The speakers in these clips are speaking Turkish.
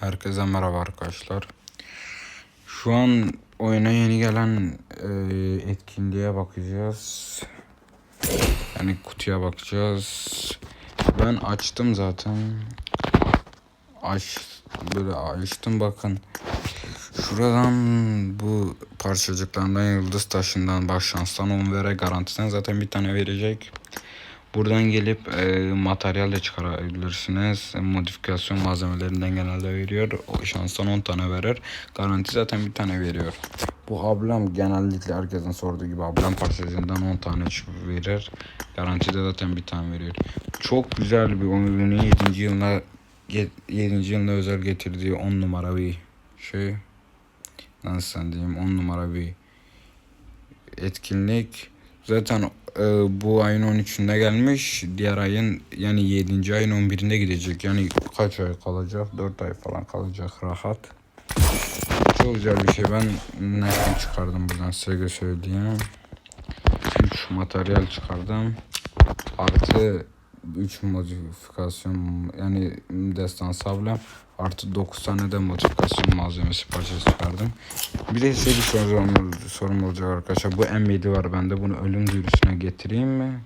Herkese merhaba arkadaşlar. Şu an oyuna yeni gelen e, etkinliğe bakacağız. Yani kutuya bakacağız. Ben açtım zaten. Aç böyle açtım bakın. Şuradan bu parçacıklardan yıldız taşından baş şanstan 10 vere garantisinden zaten bir tane verecek. Buradan gelip e, materyal de çıkarabilirsiniz. E, modifikasyon malzemelerinden genelde veriyor. O şanstan 10 tane verir. Garanti zaten bir tane veriyor. Bu ablam genellikle herkesin sorduğu gibi ablam parçacığından 10 tane verir. Garanti de zaten bir tane veriyor. Çok güzel bir oyunu 7. yılına 7. yılına özel getirdiği 10 numara bir şey. Nasıl diyeyim 10 numara bir etkinlik. Zaten e, bu ayın 13'ünde gelmiş. Diğer ayın yani 7. ayın 11'inde gidecek. Yani kaç ay kalacak? 4 ay falan kalacak rahat. Çok güzel bir şey. Ben nereden çıkardım buradan size söyleyeyim. 3 materyal çıkardım. Artı 3 modifikasyon yani destan sablem artı 9 tane de modifikasyon malzemesi parçası çıkardım. Bir de size bir sorum, sorum olacak arkadaşlar. Bu M7 var bende. Bunu ölüm duyurusuna getireyim mi?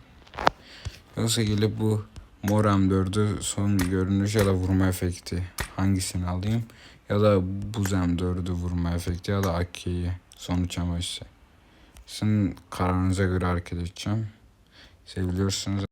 Yoksa gelip bu mor M4'ü son görünüş ya da vurma efekti hangisini alayım? Ya da buz M4'ü vurma efekti ya da AK'yi sonuç ama işte. Sizin kararınıza göre hareket edeceğim. Seviliyorsunuz.